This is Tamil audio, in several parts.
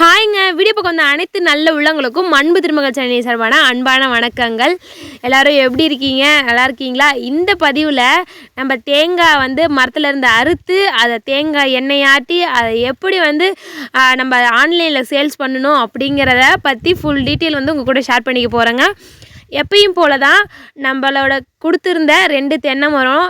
ஹாய்ங்க. வீடியோ பக்கம் வந்த அனைத்து நல்ல உள்ளங்களுக்கும் அன்பு திருமகள் சென்னை சார்பான அன்பான வணக்கங்கள். எல்லாரும் எப்படி இருக்கீங்க? நல்லா இருக்கீங்களா? இந்த பதிவில் நம்ம தேங்காய் வந்து மரத்தில் இருந்து அறுத்து அதை தேங்காய் எண்ணெய் ஆட்டி அதை எப்படி வந்து நம்ம ஆன்லைனில் சேல்ஸ் பண்ணணும் அப்படிங்கிறத பற்றி ஃபுல் டீட்டெயில் வந்து உங்கள் கூட ஷேர் பண்ணிக்க போகிறேங்க எப்பயும் போல தான் நம்மளோட கொடுத்துருந்த ரெண்டு தென்னை மரம்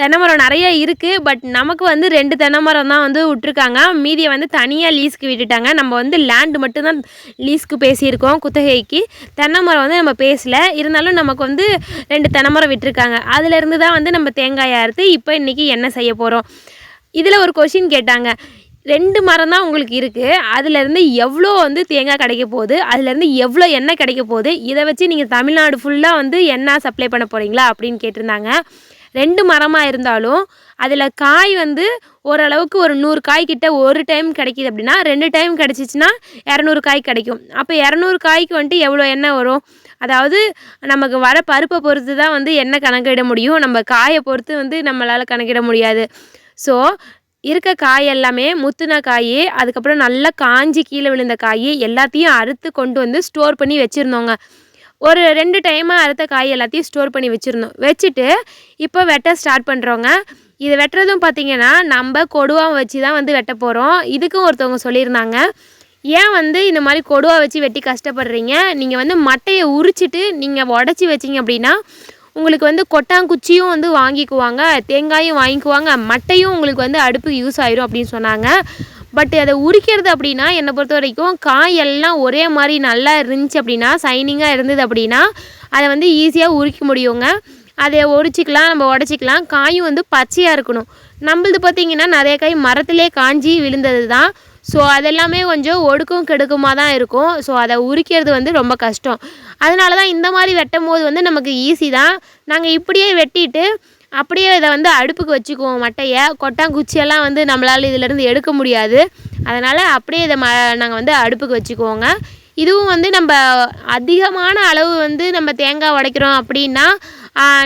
தென்னை மரம் நிறைய இருக்குது பட் நமக்கு வந்து ரெண்டு தென்னை மரம் தான் வந்து விட்ருக்காங்க மீதியை வந்து தனியாக லீஸ்க்கு விட்டுட்டாங்க. நம்ம வந்து லேண்டு மட்டும்தான் லீஸ்க்கு பேசியிருக்கோம் குத்தகைக்கு. தென்னை மரம் வந்து நம்ம பேசல. இருந்தாலும் நமக்கு வந்து ரெண்டு தென்னை மரம் விட்டுருக்காங்க அதுலேருந்து தான் வந்து நம்ம தேங்காயை அறுத்து இப்போ இன்றைக்கி என்ன செய்ய போகிறோம் இதில் ஒரு கொஷின் கேட்டாங்க. ரெண்டு மரம் தான் உங்களுக்கு இருக்குது அதுலேருந்து எவ்வளோ வந்து தேங்காய் கிடைக்க போகுது? அதுலேருந்து எவ்வளோ எண்ணெய் கிடைக்க போகுது? இதை வச்சு நீங்கள் தமிழ்நாடு ஃபுல்லாக வந்து எண்ணெய் சப்ளை பண்ண போகிறீங்களா அப்படின்னு கேட்டிருந்தாங்க. ரெண்டு மரமாக இருந்தாலும் அதில் காய் வந்து ஓரளவுக்கு ஒரு நூறு காய் கிட்ட ஒரு டைம் கிடைக்கிது அப்படின்னா ரெண்டு டைம் கிடச்சிச்சின்னா இரநூறு காய் கிடைக்கும். அப்போ இரநூறு காய்க்கு வந்துட்டு எவ்வளோ எண்ணெய் வரும்? அதாவது நமக்கு வர பருப்பை பொறுத்து தான் வந்து எண்ணெய் கணக்கிட முடியும். நம்ம காயை பொறுத்து வந்து நம்மளால் கணக்கிட முடியாது. ஸோ இருக்க காய் எல்லாமே முத்துன காய் அதுக்கப்புறம் நல்லா காஞ்சி கீழே விழுந்த காய் எல்லாத்தையும் அறுத்து கொண்டு வந்து ஸ்டோர் பண்ணி வச்சுருந்தோங்க. ஒரு ரெண்டு டைமாக அறுத்த காய் எல்லாத்தையும் ஸ்டோர் பண்ணி வச்சுருந்தோம். வச்சுட்டு இப்போ வெட்ட ஸ்டார்ட் பண்ணுறோங்க இது வெட்டுறதும் பார்த்தீங்கன்னா நம்ம கொடுவாக வச்சு தான் வந்து வெட்ட போகிறோம் இதுக்கும் ஒருத்தவங்க சொல்லியிருந்தாங்க. ஏன் வந்து இந்த மாதிரி கொடுவா வச்சு வெட்டி கஷ்டப்படுறீங்க? நீங்கள் வந்து மட்டையை உரிச்சிட்டு நீங்கள் உடச்சி வச்சிங்க அப்படின்னா உங்களுக்கு வந்து கொட்டாங்குச்சியும் வந்து வாங்கிக்குவாங்க தேங்காயும் வாங்கிக்குவாங்க மட்டையும் உங்களுக்கு வந்து அடுப்புக்கு யூஸ் ஆயிரும் அப்படின்னு சொன்னாங்க. பட் அதை உரிக்கிறது அப்படின்னா என்னை பொறுத்த வரைக்கும் காய் எல்லாம் ஒரே மாதிரி நல்லா இருந்துச்சு அப்படின்னா சைனிங்காக இருந்தது அப்படின்னா அதை வந்து ஈஸியாக உரிக்க முடியுங்க. அதை உரிச்சிக்கலாம் நம்ம உடச்சிக்கலாம். காயும் வந்து பச்சையாக இருக்கணும். நம்மளது பார்த்திங்கன்னா நிறைய காய் மரத்திலே காஞ்சி விழுந்தது தான் ஸோ அதெல்லாமே கொஞ்சம் ஒடுக்கும் கெடுக்குமாக தான் இருக்கும். ஸோ அதை உரிக்கிறது வந்து ரொம்ப கஷ்டம். அதனால தான் இந்த மாதிரி வெட்டும் போது வந்து நமக்கு ஈஸி தான். நாங்கள் இப்படியே வெட்டிட்டு அப்படியே இதை வந்து அடுப்புக்கு வச்சுக்குவோம் மட்டையை. கொட்டாங்குச்சியெல்லாம் வந்து நம்மளால் இதிலேருந்து எடுக்க முடியாது. அதனால் அப்படியே இதை ம நாங்கள் வந்து அடுப்புக்கு வச்சுக்குவோங்க. இதுவும் வந்து நம்ம அதிகமான அளவு வந்து நம்ம தேங்காய் உடைக்கிறோம் அப்படின்னா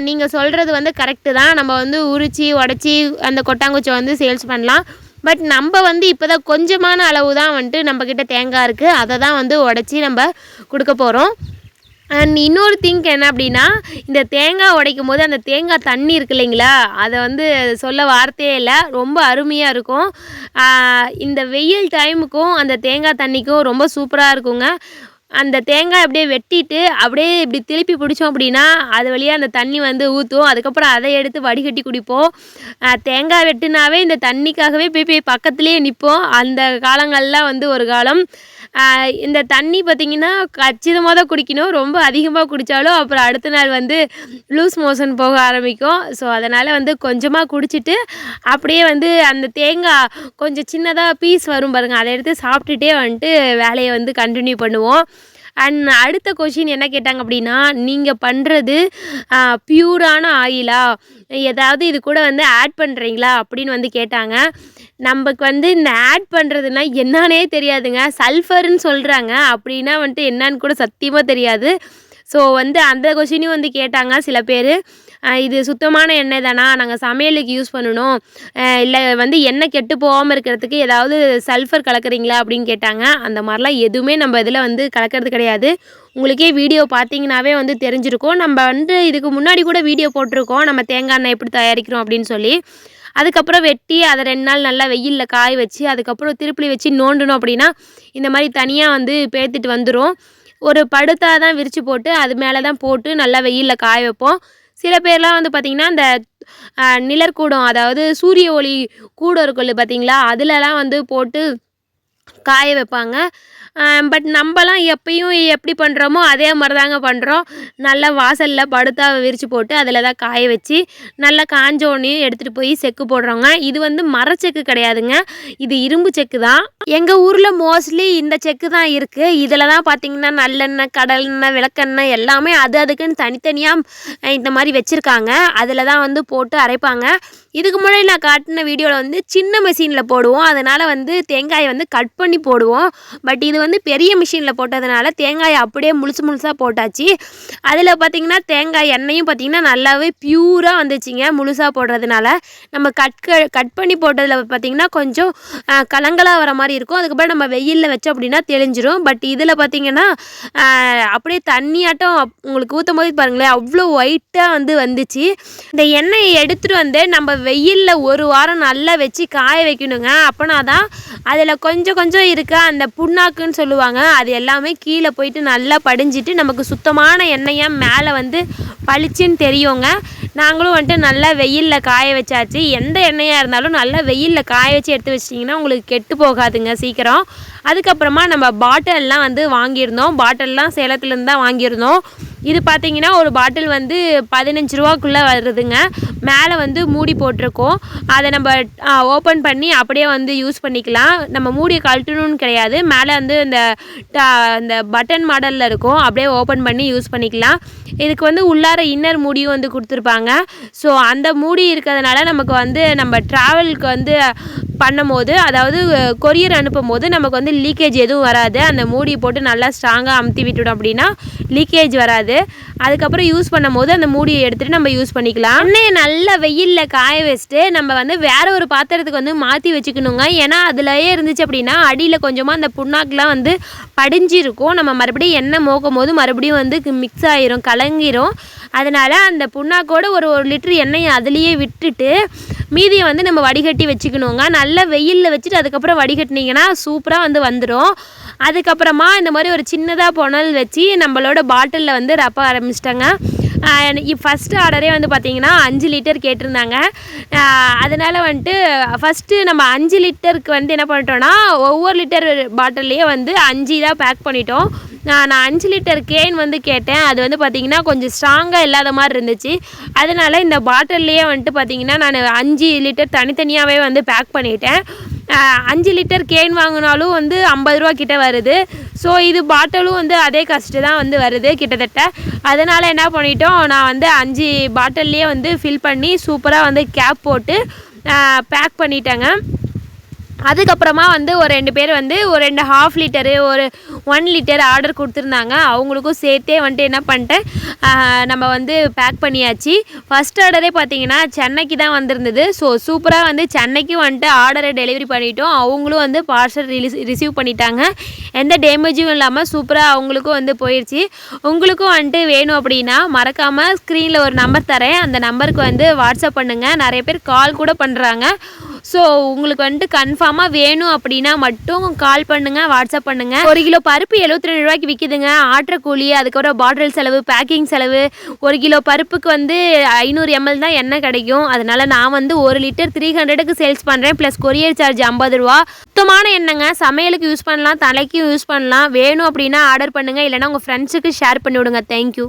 நீங்கள் சொல்கிறது வந்து கரெக்டு தான். நம்ம வந்து உரித்து உடச்சி அந்த கொட்டாங்குச்சியை வந்து சேல்ஸ் பண்ணலாம். பட் நம்ம வந்து இப்போ தான் கொஞ்சமான அளவு தான் வந்துட்டு நம்மக்கிட்ட தேங்காய் இருக்குது அதை தான் வந்து உடச்சி நம்ம கொடுக்க போகிறோம் அண்ட் இன்னொரு திங்க் என்ன அப்படின்னா இந்த தேங்காய் உடைக்கும் போது அந்த தேங்காய் தண்ணி இருக்கு இல்லைங்களா? அதை வந்து சொல்ல வார்த்தையே இல்லை. ரொம்ப அருமையாக இருக்கும். இந்த வெயில் டைமுக்கும் அந்த தேங்காய் தண்ணிக்கும் ரொம்ப சூப்பராக இருக்குங்க. அந்த தேங்காய் அப்படியே வெட்டிட்டு அப்படியே இப்படி திருப்பி பிடிச்சோம் அப்படின்னா அது வழியாக அந்த தண்ணி வந்து ஊற்றும் அதுக்கப்புறம் அதை எடுத்து வடிகட்டி குடிப்போம். தேங்காய் வெட்டினாவே இந்த தண்ணிக்காகவே போய் போய் பக்கத்துலேயே நிற்போம் அந்த காலங்கள்லாம் வந்து ஒரு காலம் இந்த தண்ணி பார்த்திங்கன்னா கச்சிதமாக தான் குடிக்கணும். ரொம்ப அதிகமாக குடித்தாலும் அப்புறம் அடுத்த நாள் வந்து லூஸ் மோஷன் போக ஆரம்பிக்கும். ஸோ அதனால் வந்து கொஞ்சமாக குடிச்சிட்டு அப்படியே வந்து அந்த தேங்காய் கொஞ்சம் சின்னதாக பீஸ் வரும் பாருங்கள் அதை எடுத்து சாப்பிட்டுட்டே வந்துட்டு வேலையை வந்து கண்டினியூ பண்ணுவோம். அண்ட் அடுத்த கொஷின் என்ன கேட்டாங்க அப்படின்னா நீங்கள் பண்ணுறது பியூரான ஆயிலா ஏதாவது இது கூட வந்து ஆட் பண்ணுறீங்களா அப்படின்னு வந்து கேட்டாங்க. நமக்கு வந்து இந்த ஆட் பண்ணுறதுனா என்னன்னே தெரியாதுங்க. சல்ஃபர்னு சொல்கிறாங்க அப்படின்னா வந்துட்டு என்னன்னு கூட சத்தியமாக தெரியாது. ஸோ வந்து அந்த கொஷினையும் வந்து கேட்டாங்க சில பேர். இது சுத்தமான எண்ணெய் தானா? நாங்கள் சமையலுக்கு யூஸ் பண்ணணும். இல்லை வந்து எண்ணெய் கெட்டு போகாமல் இருக்கிறதுக்கு ஏதாவது சல்ஃபர் கலக்குறீங்களா? அப்படின்னு கேட்டாங்க. அந்த மாதிரிலாம் எதுவுமே நம்ம இதில் வந்து கலக்கிறது கிடையாது. உங்களுக்கே வீடியோ பார்த்தீங்கன்னாவே வந்து தெரிஞ்சிருக்கும். நம்ம வந்து இதுக்கு முன்னாடி கூட வீடியோ போட்டிருக்கோம். நம்ம தேங்காய் எண்ணெய் எப்படி தயாரிக்கிறோம் அப்படின்னு சொல்லி. அதுக்கப்புறம் வெட்டி அதை ரெண்டு நாள் நல்லா வெயிலில் காய வச்சு அதுக்கப்புறம் திருப்பி வச்சு நோண்டணும் அப்படின்னா இந்த மாதிரி தனியாக வந்து பேத்துட்டு வந்துடும் ஒரு படுத்தா தான் விரித்து போட்டு அது மேலே தான் போட்டு நல்லா வெயிலில் காய வைப்போம். சில பேர்லாம் வந்து பார்த்திங்கன்னா அந்த நிழற்கூடம் அதாவது சூரிய ஒளி கூடம் இருக்குல்ல பார்த்தீங்களா அதுலலாம் வந்து போட்டு காய வைப்பாங்க. பட் நம்மலாம் எப்பயும் எப்படி பண்ணுறோமோ அதே மாதிரி தாங்க பண்ணுறோம் நல்லா வாசலில் படுத்தா விரித்து போட்டு அதில் தான் காய வச்சு நல்லா காஞ்சோனையும் எடுத்துகிட்டு போய் செக்கு போடுறோங்க. இது வந்து மரச்செக்கு கிடையாதுங்க. இது இரும்பு செக்கு தான். எங்கள் ஊரில் மோஸ்ட்லி இந்த செக்கு தான் இருக்குது இதில் தான் பார்த்தீங்கன்னா நல்லெண்ணெய் கடலெண்ணெய் விளக்கெண்ணெய் எல்லாமே அது அதுக்குன்னு தனித்தனியாக இந்த மாதிரி வச்சுருக்காங்க. அதில் தான் வந்து போட்டு அரைப்பாங்க. இதுக்கு முன்னாடி நான் காட்டின வீடியோவில் வந்து சின்ன மிஷினில் போடுவோம். அதனால் வந்து தேங்காயை வந்து கட் பண்ணி போடுவோம். பட் இது வந்து பெரிய மிஷினில் போட்டதுனால தேங்காயை அப்படியே முழுசு முழுசாக போட்டாச்சு. அதில் பார்த்திங்கன்னா தேங்காய் எண்ணெயும் பார்த்திங்கன்னா நல்லாவே பியூராக வந்துச்சுங்க முழுசாக போடுறதுனால. நம்ம கட் கட் பண்ணி போட்டதில் பார்த்திங்கன்னா கொஞ்சம் கலங்கலாக வர மாதிரி இருக்கும். அதுக்கப்புறம் நம்ம வெயிலில் வச்சோம் அப்படின்னா தெளிஞ்சிரும். பட் இதில் பார்த்திங்கன்னா அப்படியே தண்ணியாட்டம் உங்களுக்கு ஊற்றும் போது பாருங்களேன் அவ்வளோ ஒயிட்டாக வந்து வந்துச்சு. இந்த எண்ணெயை எடுத்துகிட்டு வந்து நம்ம வெயிலில் ஒரு வாரம் நல்லா வச்சு காய வைக்கணுங்க. அப்போனா தான் அதில் கொஞ்சம் கொஞ்சம் இருக்க அந்த புண்ணாக்குன்னு சொல்லுவாங்க. அது எல்லாமே கீழே போயிட்டு நல்லா படிஞ்சிட்டு நமக்கு சுத்தமான எண்ணெயாக மேலே வந்து பளிச்சுன்னு தெரியுங்க. நாங்களும் வந்துட்டு நல்லா வெயிலில் காய வச்சாச்சு. எந்த எண்ணெயாக இருந்தாலும் நல்லா வெயிலில் காய வச்சு எடுத்து வச்சிட்டிங்கன்னா உங்களுக்கு கெட்டு போகாதுங்க சீக்கிரம். அதுக்கப்புறமா நம்ம பாட்டில்லாம் வந்து வாங்கியிருந்தோம். பாட்டில்லாம் சேலத்துலேருந்து தான் வாங்கியிருந்தோம். இது பார்த்தீங்கன்னா ஒரு பாட்டில் வந்து பதினஞ்சு ரூபாக்குள்ளே வருதுங்க. மேலே வந்து மூடி போட்டிருக்கோம். அதை நம்ம ஓப்பன் பண்ணி அப்படியே வந்து யூஸ் பண்ணிக்கலாம். நம்ம மூடியை கழட்டணும்னு கிடையாது. மேலே வந்து இந்த ட- இந்த பட்டன் மாடலில் இருக்கும். அப்படியே ஓப்பன் பண்ணி யூஸ் பண்ணிக்கலாம். இதுக்கு வந்து உள்ளார இன்னர் மூடியும் வந்து கொடுத்துருப்பாங்க. ஸோ அந்த மூடி இருக்கிறதுனால நமக்கு வந்து நம்ம ட்ராவலுக்கு வந்து பண்ணும்போது அதாவது கொரியர் அனுப்பும் போது நமக்கு வந்து லீக்கேஜ் எதுவும் வராது. அந்த மூடி போட்டு நல்லா ஸ்ட்ராங்காக அமுத்தி விட்டுட்டோம் அப்படின்னா லீக்கேஜ் வராது. அதுக்கப்புறம் யூஸ் பண்ணும்போது அந்த மூடியை எடுத்துகிட்டு நம்ம யூஸ் பண்ணிக்கலாம். எண்ணெயை நல்லா வெயிலில் காய வச்சுட்டு நம்ம வந்து வேற ஒரு பாத்திரத்துக்கு வந்து மாற்றி வச்சுக்கணுங்க. ஏன்னா அதுலயே இருந்துச்சு அப்படின்னா அடியில் கொஞ்சமாக அந்த புண்ணாக்கெலாம் வந்து படிஞ்சிருக்கும். நம்ம மறுபடியும் எண்ணெய் மோக்கும் போது மறுபடியும் வந்து மிக்ஸ் ஆயிரும் கலங்கிரும். அதனால் அந்த புண்ணாக்கோட ஒரு ஒரு லிட்டர் எண்ணெயை அதுலேயே விட்டுட்டு மீதியை வந்து நம்ம வடிகட்டி வச்சுக்கணுங்க. நல்லா வெயிலில் வச்சுட்டு அதுக்கப்புறம் வடிகட்டினீங்கன்னா சூப்பராக வந்து வந்துடும் அதுக்கப்புறமா இந்த மாதிரி ஒரு சின்னதாக புனல் வச்சு நம்மளோட பாட்டிலில் வந்து ரப்ப ஆரம்பிச்சிட்டாங்க. ஃபஸ்ட்டு ஆர்டரே வந்து பார்த்தீங்கன்னா அஞ்சு லிட்டர் கேட்டிருந்தாங்க. அதனால் வந்துட்டு ஃபஸ்ட்டு நம்ம அஞ்சு லிட்டருக்கு வந்து என்ன பண்ணிட்டோன்னா ஒவ்வொரு லிட்டர் பாட்டில்லையே வந்து அஞ்சு தான் பேக் பண்ணிட்டோம். நான் நான் அஞ்சு லிட்டர் கேன் வந்து கேட்டேன். அது வந்து பார்த்திங்கன்னா கொஞ்சம் ஸ்ட்ராங்காக இல்லாத மாதிரி இருந்துச்சு. அதனால் இந்த பாட்டில்லையே வந்துட்டு பார்த்திங்கன்னா நான் அஞ்சு லிட்டர் தனித்தனியாகவே வந்து பேக் பண்ணிட்டேன். அஞ்சு லிட்டர் கேன் வாங்கினாலும் வந்து ஐம்பது ரூபா கிட்ட வருது. ஸோ இது பாட்டிலும் வந்து அதே காஸ்ட்டு தான் வந்து வருது கிட்டத்தட்ட. அதனால் என்ன பண்ணிட்டோம் நான் வந்து அஞ்சு பாட்டில்லையே வந்து ஃபில் பண்ணி சூப்பராக வந்து கேப் போட்டு பேக் பண்ணிட்டேங்க. அதுக்கப்புறமா வந்து ஒரு ரெண்டு பேர் வந்து ஒரு ரெண்டு ஹாஃப் லிட்டரு ஒரு ஒன் லிட்டர் ஆர்டர் கொடுத்துருந்தாங்க. அவங்களுக்கும் சேர்த்தே வந்துட்டு என்ன பண்ணிட்டேன் நம்ம வந்து பேக் பண்ணியாச்சு. ஃபஸ்ட் ஆர்டரே பார்த்தீங்கன்னா சென்னைக்கு தான் வந்திருந்தது. ஸோ சூப்பராக வந்து சென்னைக்கு வந்துட்டு ஆர்டரை டெலிவரி பண்ணிட்டோம். அவங்களும் வந்து பார்சல் ரிலீஸ் ரிசீவ் பண்ணிட்டாங்க. எந்த டேமேஜும் இல்லாமல் சூப்பராக அவங்களுக்கும் வந்து போயிடுச்சு உங்களுக்கும் வந்துட்டு வேணும் அப்படின்னா மறக்காமல் ஸ்க்ரீனில் ஒரு நம்பர் தரேன். அந்த நம்பருக்கு வந்து வாட்ஸ்அப் பண்ணுங்கள் நிறைய பேர் கால் கூட பண்ணுறாங்க ஸோ உங்களுக்கு வந்துட்டு கன்ஃபார்மாக வேணும் அப்படின்னா மட்டும் கால் பண்ணுங்கள் வாட்ஸ்அப் பண்ணுங்கள் ஒரு கிலோ பருப்பு எழுபத்தி ரெண்டு ரூபாய்க்கு விற்கிதுங்க ஆட்டுற கூலி அதுக்கப்புறம் பாட்டில் செலவு பேக்கிங் செலவு. ஒரு கிலோ பருப்புக்கு வந்து ஐநூறு எம்எல் தான் எண்ணெய் கிடைக்கும். அதனால நான் வந்து ஒரு லிட்டர் த்ரீ ஹண்ட்ரடுக்கு சேல்ஸ் பண்ணுறேன் ப்ளஸ் கொரியர் சார்ஜ் ஐம்பது ரூபா. சுத்தமான எண்ணெய்ங்க. சமையலுக்கு யூஸ் பண்ணலாம் தலைக்கும் யூஸ் பண்ணலாம். வேணும் அப்படின்னா ஆர்டர் பண்ணுங்கள் இல்லைன்னா உங்கள் ஃப்ரெண்ட்ஸுக்கு ஷேர் பண்ணிவிடுங்க தேங்க்யூ